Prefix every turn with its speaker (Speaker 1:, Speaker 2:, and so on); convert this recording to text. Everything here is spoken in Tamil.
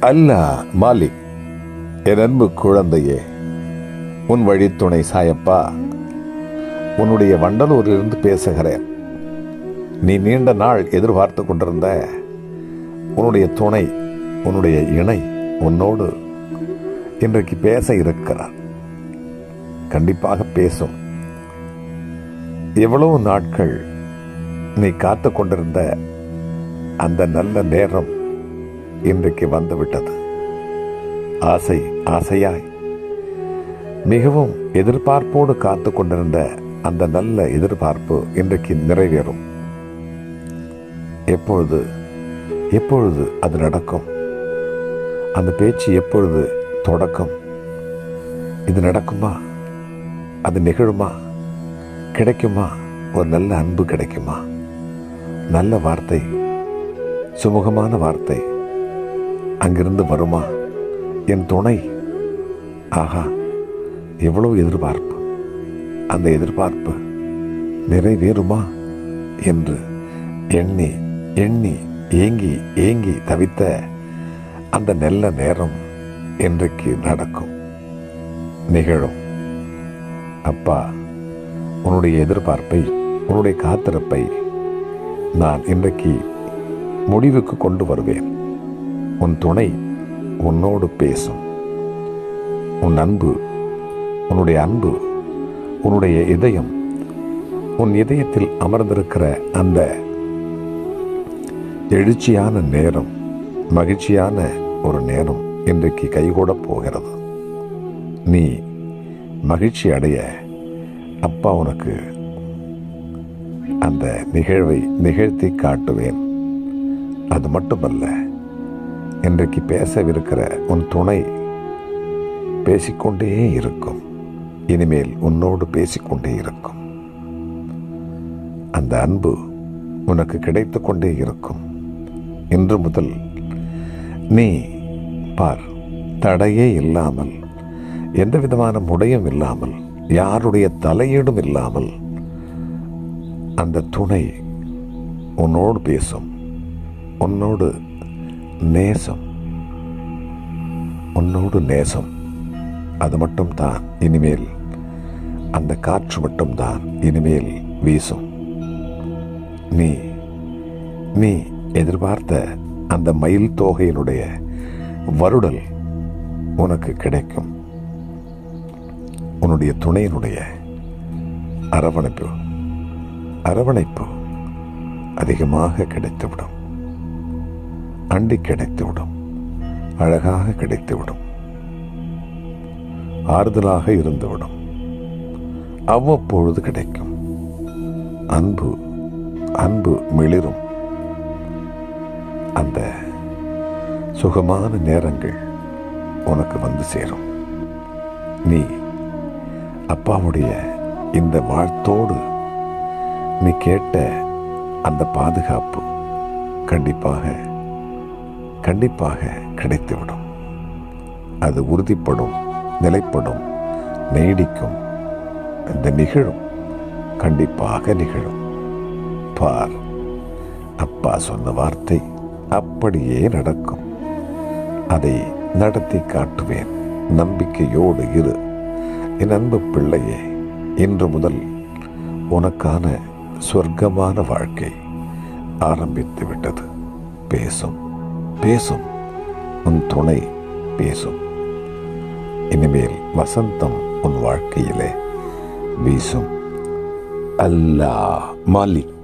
Speaker 1: அல்லா மாலிக் என் அன்பு குழந்தையே உன் வழித்துணை சாயப்பா உன்னுடைய வண்டலூரிலிருந்து பேசுகிறேன். நீ நீண்ட நாள் எதிர்பார்த்து கொண்டிருந்த உன்னுடைய துணை உன்னுடைய இணை உன்னோடு இன்றைக்கு பேச இருக்கிறார். கண்டிப்பாக பேசும். எவ்வளவு நாட்கள் நீ காத்து கொண்டிருந்த அந்த நல்ல நேரம் இன்றைக்கு வந்துவிட்டது. ஆசை ஆசையாய். மிகவும் எதிர்பார்ப்போடு காத்து கொண்டிருந்த அந்த நல்ல எதிர்பார்ப்பு இன்றைக்கு நிறைவேறும். எப்பொழுது எப்பொழுது அது நடக்கும்? அந்த பேச்சு எப்பொழுது தொடக்கம்? இது நடக்குமா? அது நிகழுமா? கிடைக்குமா? ஒரு நல்ல அன்பு கிடைக்குமா? நல்ல வார்த்தை சுமூகமான வார்த்தை. அங்கிருந்து வருமா? என் துணை. ஆஹா எவ்வளவு எதிர்பார்ப்பு. அந்த எதிர்பார்ப்பு நிறைவேறுமா? என்று எண்ணி எண்ணி ஏங்கி ஏங்கி தவித்த அந்த நல்ல நேரம் இன்றைக்கு நடக்கும்? நிகழும். அப்பா உன்னுடைய எதிர்பார்ப்பை உன்னுடைய காத்திருப்பை நான் இன்றைக்கு முடிவுக்கு கொண்டு வருவேன். உன் துணை உன்னோடு பேசும். உன் அன்பு உன்னுடைய அன்பு உன்னுடைய இதயம் உன் இதயத்தில் அமர்ந்திருக்கிற அந்த எழுச்சியான நேரம் மகிழ்ச்சியான ஒரு நேரம் இன்றைக்கு கைகூடப் போகிறது. நீ மகிழ்ச்சி அடைய அப்பா உனக்கு அந்த நிகழ்வை நிகழ்த்தி காட்டுவேன். அது மட்டுமல்ல இன்றைக்கு பேசவிருக்கிற உன் துணை பேசிக்கொண்டே இருக்கும். இனிமேல் உன்னோடு பேசிக்கொண்டே இருக்கும். அந்த அன்பு உனக்கு கிடைத்து கொண்டே இருக்கும். இன்று முதல் நீ பார் தடையே இல்லாமல் எந்த விதமான முடையும் இல்லாமல் யாருடைய தலையீடும் இல்லாமல் அந்த துணை உன்னோடு பேசும் உன்னோடு நேசம் உன்னோடு நேசம். அது மட்டும்தான் இனிமேல். அந்த காற்று மட்டும்தான் இனிமேல் வீசும். நீ நீ எதிர்பார்த்த அந்த மயில் தோகையினுடைய வருடல் உனக்கு கிடைக்கும். உன்னுடைய துணையினுடைய அரவணைப்பு அரவணைப்பு அதிகமாக கிடைத்துவிடும். அண்டி கிடைத்துவிடும். அழகாக கிடைத்துவிடும். ஆறுதலாக இருந்துவிடும். அவ்வப்பொழுது கிடைக்கும். அன்பு அன்பு மிளிரும். அந்த சுகமான நேரங்கள் உனக்கு வந்து சேரும். நீ அப்பாவுடைய இந்த வாழ்த்தோடு நீ கேட்ட அந்த பாதுகாப்பு கண்டிப்பாக கண்டிப்பாக கிடைத்துவிடும். அது உறுதிப்படும் நிலைப்படும் நீடிக்கும். அந்த நிகழும் கண்டிப்பாக நிகழும். பார் அப்பா சொன்ன வார்த்தை அப்படியே நடக்கும். அதை நடத்தி காட்டுவேன். நம்பிக்கையோடு இரு. என் அன்பு பிள்ளையே இன்று முதல் உனக்கான சொர்க்கமான வாழ்க்கை ஆரம்பித்து விட்டது பேசும். பேசும். உன் துணை பேசும். இனிமேல் வசந்தம் உன் வாழ்க்கையிலே வீசும். அல்லாஹ் மாலிக்.